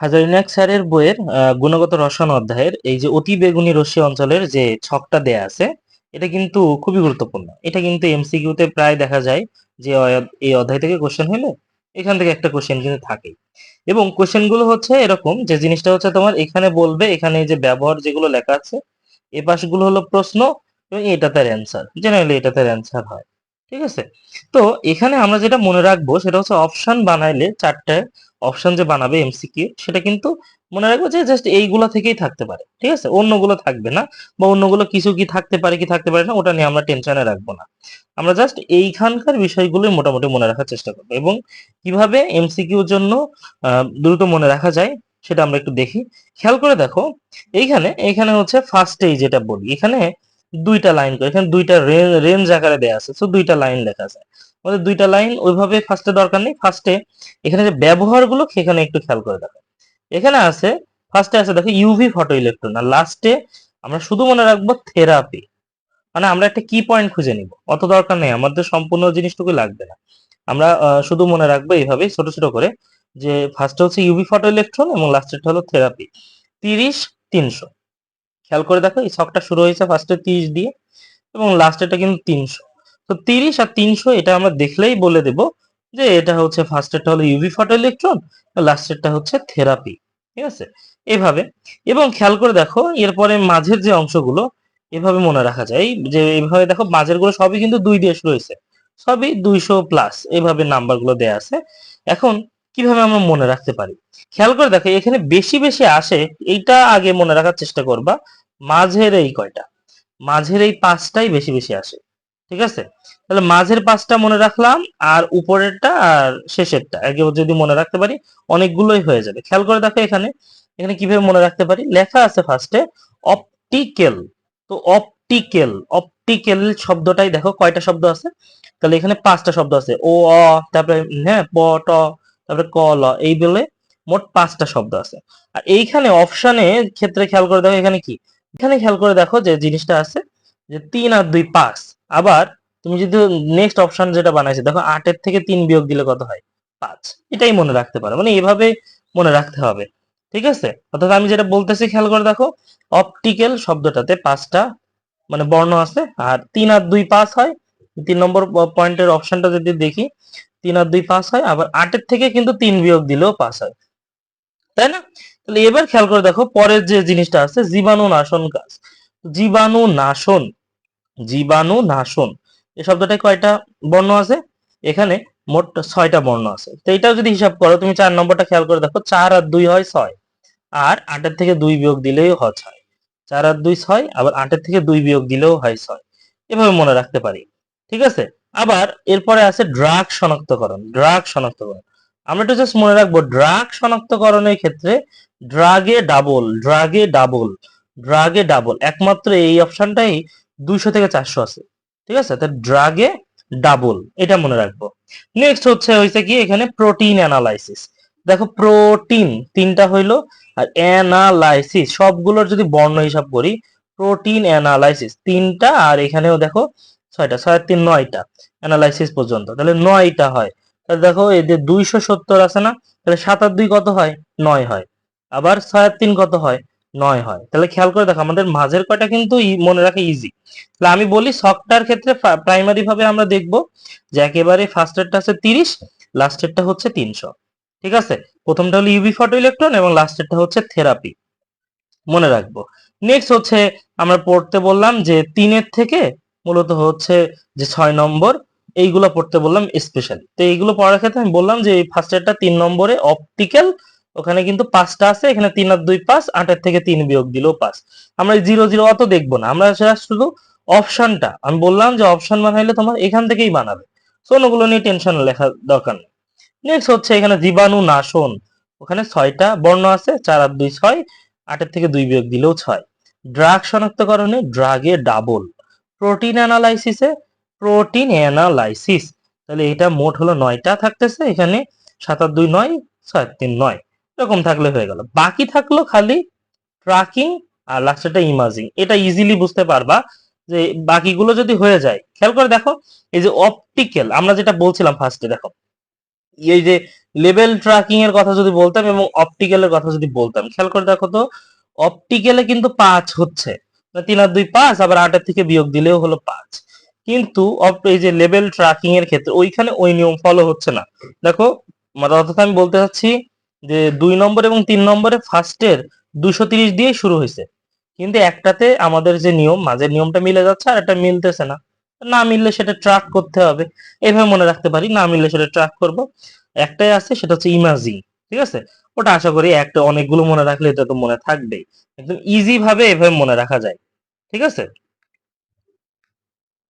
হাজারিনাক স্যারের বইয়ের গুণগত রসায়ন অধ্যায়ের এই যে অতি বেগুনি রশ্মি অঞ্চলের যে ছকটা দেয়া আছে, এটা কিন্তু খুবই গুরুত্বপূর্ণ। এটা কিন্তু এমসিকিউতে প্রায় দেখা যায় যে এই অধ্যায় থেকে কোশ্চেন হলে এখান থেকে একটা কোশ্চেন কিন্তু থাকেই। এবং কোশ্চেনগুলো হচ্ছে এরকম যে, জিনিসটা হচ্ছে তোমার এখানে বলবে, এখানে যে ব্যবহার যেগুলো লেখা আছে, এ পাশগুলো হলো প্রশ্ন এবং এটা তার অ্যান্সার জেনারেলি এটা তার অ্যান্সার হয়। ঠিক আছে? তো এখানে আমরা যেটা মনে রাখব সেটা হচ্ছে অপশন বানাইলে চারটে অপশন যে বানাবে এমসিকিউ সেটা কিন্তু মনে রাখব যে জাস্ট এইগুলা থেকেই থাকতে পারে, ঠিক আছে? অন্যগুলো থাকবে না বা অন্যগুলো কিছু কি থাকতে পারে, কি থাকতে পারে না, ওটা নিয়ে আমরা টেনশনে রাখব না। আমরা জাস্ট এইখানকার বিষয়গুলোই মোটামুটি মনে রাখার চেষ্টা করব এবং কীভাবে এমসিকিউর জন্য দ্রুত মনে রাখা যায় সেটা আমরা একটু দেখি। খেয়াল করে দেখো, এইখানে এখানে হচ্ছে ফার্স্টেই যেটা বলি, এখানে দুইটা লাইন করে। এখানে দুইটা রেঞ্জ আকারে দেয়া আছে। তো দুইটা লাইন লেখা আছে। আমাদের দুইটা লাইন ওইভাবে ফার্স্টে দরকার নেই। ফার্স্টে এখানে যে ব্যবহারগুলো, সেখানে একটু খেয়াল করে দেখো। এখানে আছে ফার্স্টে আছে দেখো ইউভি ফটো ইলেকট্রন আর লাস্টে আমরা শুধু মনে রাখব থেরাপি মানে আমরা একটা কি পয়েন্ট খুঁজে নিব। অত দরকার নেই। আমাদের সম্পূর্ণ জিনিসটুকু লাগবে না। আমরা শুধু মনে রাখব এইভাবে ছোট ছোট করে যে ফার্স্টে হচ্ছে ইউভি ফটো ইলেকট্রন এবং লাস্টেরটা হলো থেরাপি তিরিশ, তিনশো। খেয়াল করে দেখো, এই ছকটা শুরু হয়েছে ফার্স্টে তিরিশ দিয়ে এবং লাস্টেরটা কিন্তু তিনশো। তো তিরিশ আর তিনশো এটা আমরা দেখলেই বলে দেব যে এটা হচ্ছে ফার্স্টেরটা হলো ইউভি ফটো ইলেকট্রন লাস্টেরটা হচ্ছে থেরাপি ঠিক আছে? এভাবে এবং খেয়াল করে দেখো, এরপরে মাঝের যে অংশগুলো, এভাবে মনে রাখা যায়। যে এইভাবে দেখো, মাঝেরগুলো সবই কিন্তু দুই দিয়ে শুরু হয়েছে। সবই দুইশো প্লাস এভাবে নাম্বারগুলো দেয়া আছে। এখন কীভাবে আমরা মনে রাখতে পারি? খেয়াল করে দেখো, এখানে বেশি বেশি আসে, এইটা আগে মনে রাখার চেষ্টা করবা, মাঝের এই কয়টা? মাঝের এই পাঁচটাই বেশি বেশি আসে, ঠিক আছে? তাহলে মাঝের পাঁচটা মনে রাখলাম, আর উপরেরটা আর শেষেরটা, আগে যদি মনে রাখতে পারি, অনেকগুলোই হয়ে যাবে। খেয়াল করে দেখো এখানে এখানে কীভাবে মনে রাখতে পারি? লেখা আছে ফার্স্টে অপটিক্যাল তো অপটিক্যাল অপটিক্যাল শব্দটাই দেখো, কয়টা শব্দ আছে? তাহলে এখানে পাঁচটা শব্দ আছে, ও, অ, তারপরে হ্যাঁ প, ট তারপরে ক, ল, এই বলে মোট পাঁচটা শব্দ আছে। আর এইখানে অপশনে ক্ষেত্রে খেয়াল করে দেখো, এখানে কি? এখানে খেয়াল করে দেখো যে জিনিসটা আছে যে তিন আর দুই পাঁচ। আবার তুমি যদি নেক্সট অপশন যেটা বানাইছে, দেখো আটের থেকে তিন বিয়োগ দিলে কত হয়? পাঁচ। এটাই মনে রাখতে পারো। মানে এভাবে মনে রাখতে হবে। ঠিক আছে? অর্থাৎ আমি যেটা বলতেছি, খেয়াল করে দেখো অপটিক্যাল শব্দটাতে পাঁচটা মানে বর্ণ আছে। আর তিন আর দুই পাঁচ হয়। তিন নম্বর পয়েন্টের অপশনটা যদি দেখি তিন আর দুই পাঁচ হয়, আবার আটের থেকে কিন্তু তিন বিয়োগ দিলেও পাঁচ হয়। তাই না? তাহলে এবার খেয়াল করে দেখো, পরের যে জিনিসটা আছে, জীবাণু নাশন কাজ। জীবাণু নাশন জীবাণু নাশন এই শব্দটায় কয়টা বর্ণ আছে? এখানে মোট ছয়টা বর্ণ আছে। তো এটাও যদি হিসাব করো, তুমি চার নম্বরটা খেয়াল করে দেখো, চার আর দুই হয় ছয়, আর আটের থেকে দুই বিয়োগ দিলেও হয় ছয়। চার আর দুই ছয়, আবার আটের থেকে দুই বিয়োগ দিলেও হয় ছয়। এভাবে মনে রাখতে পারি। ঠিক আছে? আবার এরপরে আছে ড্রাগ শনাক্তকরণ ড্রাগ শনাক্তকরণ। আমরা একটু জাস্ট মনে রাখব ড্রাগ শনাক্তকরণের ক্ষেত্রে ড্রাগে ডাবল ড্রাগে ডাবল ড্রাগে ডাবল একমাত্র এই অপশনটাই দুইশো থেকে চারশো আছে। ঠিক আছে? তো ড্রাগে ডাবল এটা মনে রাখব। নেক্সট হচ্ছে হয়েছে কি? এখানে প্রোটিন অ্যানালাইসিস দেখো প্রোটিন তিনটা হইল আর অ্যানালাইসিস সবগুলোর যদি বর্ণ হিসাব করি প্রোটিন অ্যানালাইসিস তিনটা আর এখানেও দেখো ছয়টা, ছয়, তিন, নয়টা অ্যানালাইসিস পর্যন্ত। তাহলে নয়টা হয়। তাহলে দেখো যে দুইশো সত্তর আছে না, তাহলে সাত আর দুই কত হয়? নয় হয়। আবার ছয় তিন কত হয়? নয় হয়। তাহলে খেয়াল করে দেখো, আমাদের মাঝের কয়টা কিন্তু মনে রাখা ইজি তাহলে আমি বলি শকটার ক্ষেত্রে প্রাইমারি ভাবে আমরা দেখব যে একেবারে ফার্স্টেরটা আছে তিরিশ লাস্টেরটা হচ্ছে তিনশো। ঠিক আছে? প্রথমটা হলো ইউভি ফটো ইলেকট্রন এবং লাস্টেরটা হচ্ছে থেরাপি মনে রাখব। নেক্সট হচ্ছে, আমরা পড়তে বললাম যে তিনের থেকে মূলত হচ্ছে যে ছয় নম্বর, এইগুলো পড়তে বললাম স্পেশালি তো এইগুলো পড়ার ক্ষেত্রে আমি বললাম যে এই ফার্স্টেরটা তিন নম্বরে অপটিক্যাল ওখানে কিন্তু পাঁচটা আছে, এখানে তিন আর দুই পাঁচ আটের থেকে তিন বিয়োগ দিলেও পাঁচ। আমরা জিরো জিরো অত দেখব না, আমরা শুধু অপশনটা আমি বললাম যে অপশন বানাইলে তোমার এখান থেকেই বানাবে। সো ওগুলো নিয়ে টেনশন লেখা দরকার নেই। নেক্সট হচ্ছে এখানে জীবাণু নাশন, ওখানে ছয়টা বর্ণ আছে, চার আর দুই ছয়, আটের থেকে দুই বিয়োগ দিলেও ছয়। ড্রাগ শনাক্তকরণে ড্রাগে ডাবল প্রোটিন অ্যানালাইসিসে প্রোটিন অ্যানালাইসিস তাহলে এটা মোট হলো নয়টা থাকতেছে, এখানে সাত আর দুই নয়, ছয় তিন নয়, এরকম থাকলে হয়ে গেল। বাকি থাকল খালি ট্র্যাকিং আর লাস্টেটা ইমাজিং এটা ইজিলি বুঝতে পারবা যে বাকিগুলো যদি হয়ে যায়, খেয়াল করে দেখো, এই যে অপটিক্যাল আমরা যেটা বলছিলাম ফার্স্টে দেখো। এই যে লেভেল ট্র্যাকিং এর কথা যদি বলতাম এবং অপটিক্যালের কথা যদি বলতাম, খেয়াল করে দেখো তো অপটিক্যালে কিন্তু পাঁচ হচ্ছে। তিন আর দুই পাঁচ, আবার আটের থেকে বিয়োগ দিলেও হলো পাঁচ। কিন্তু এই যে লেভেল ট্র্যাকিং এর ক্ষেত্রে ওইখানে ওই নিয়ম ফলো হচ্ছে না। দেখো অর্থাৎ আমি বলতে চাচ্ছি যে দুই নম্বর এবং তিন নম্বরে ফার্স্টের দুশো তিরিশ দিয়ে শুরু হয়েছে। কিন্তু একটাতে আমাদের যে নিয়ম, মাঝের নিয়মটা মিলে যাচ্ছে আর একটা মিলতেছে না। না মিললে সেটা ট্র্যাক করতে হবে। এভাবে মনে রাখতে পারি, না মিললে সেটা ট্র্যাক করব। একটাই আছে, সেটা হচ্ছে ইমাজিং ঠিক আছে? ওটা আশা করি একটা অনেকগুলো মনে রাখলে এটা তো মনে থাকবেই। একদম ইজি ভাবে এভাবে মনে রাখা যায়। ঠিক আছে?